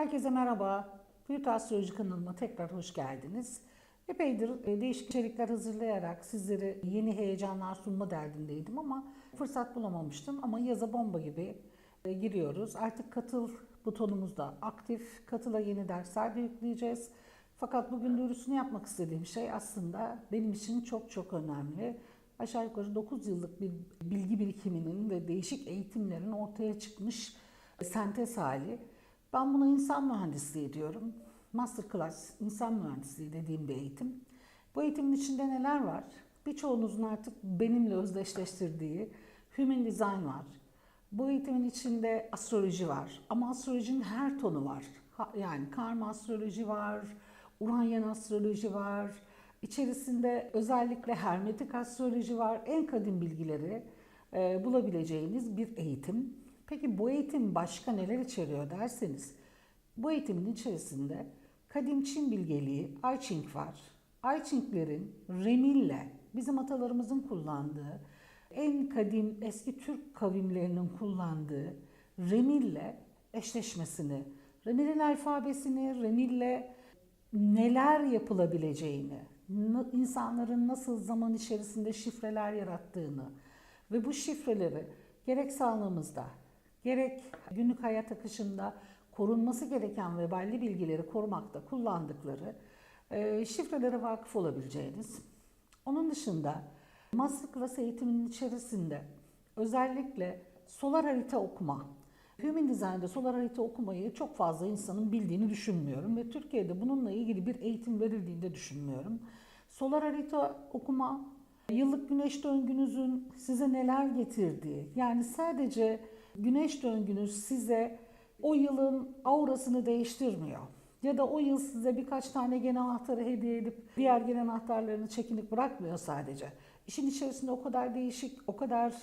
Herkese merhaba. Büyük Astroloji kanalıma tekrar hoş geldiniz. Epeydir e, değişik içerikler hazırlayarak sizlere yeni heyecanlar sunma derdindeydim ama fırsat bulamamıştım. Ama yaza bomba gibi e, giriyoruz. Artık katıl butonumuz da aktif. Katıla yeni dersler de yükleyeceğiz. Fakat bugün duyurusunu yapmak istediğim şey aslında benim için çok çok önemli. Aşağı yukarı 9 yıllık bir bilgi birikiminin ve değişik eğitimlerin ortaya çıkmış sentez hali. Ben buna insan mühendisliği diyorum. Masterclass insan mühendisliği dediğim bir eğitim. Bu eğitimin içinde neler var? Birçoğunuzun artık benimle özdeşleştirdiği Human Design var. Bu eğitimin içinde astroloji var. Ama astrolojinin her tonu var. Yani karma astroloji var, Uranyen astroloji var. İçerisinde özellikle hermetik astroloji var. En kadim bilgileri e, bulabileceğiniz bir eğitim. Peki bu eğitim başka neler içeriyor derseniz, bu eğitimin içerisinde kadim Çin bilgeliği I Ching var. I Ching'lerin remille bizim atalarımızın kullandığı, en kadim eski Türk kavimlerinin kullandığı remille eşleşmesini, remilin alfabesini, remille neler yapılabileceğini, insanların nasıl zaman içerisinde şifreler yarattığını ve bu şifreleri gerek sağlığımızda, gerek günlük hayat akışında korunması gereken veballi bilgileri korumakta kullandıkları e, şifrelere vakıf olabileceğiniz. Onun dışında Masterclass eğitiminin içerisinde özellikle solar harita okuma, Human Design'de solar harita okumayı çok fazla insanın bildiğini düşünmüyorum ve Türkiye'de bununla ilgili bir eğitim verildiğini de düşünmüyorum. Solar harita okuma, yıllık güneş döngünüzün size neler getirdiği, yani sadece güneş döngünüz size o yılın aurasını değiştirmiyor. Ya da o yıl size birkaç tane gen anahtarı hediye edip diğer gen anahtarlarını çekinip bırakmıyor sadece. İşin içerisinde o kadar değişik, o kadar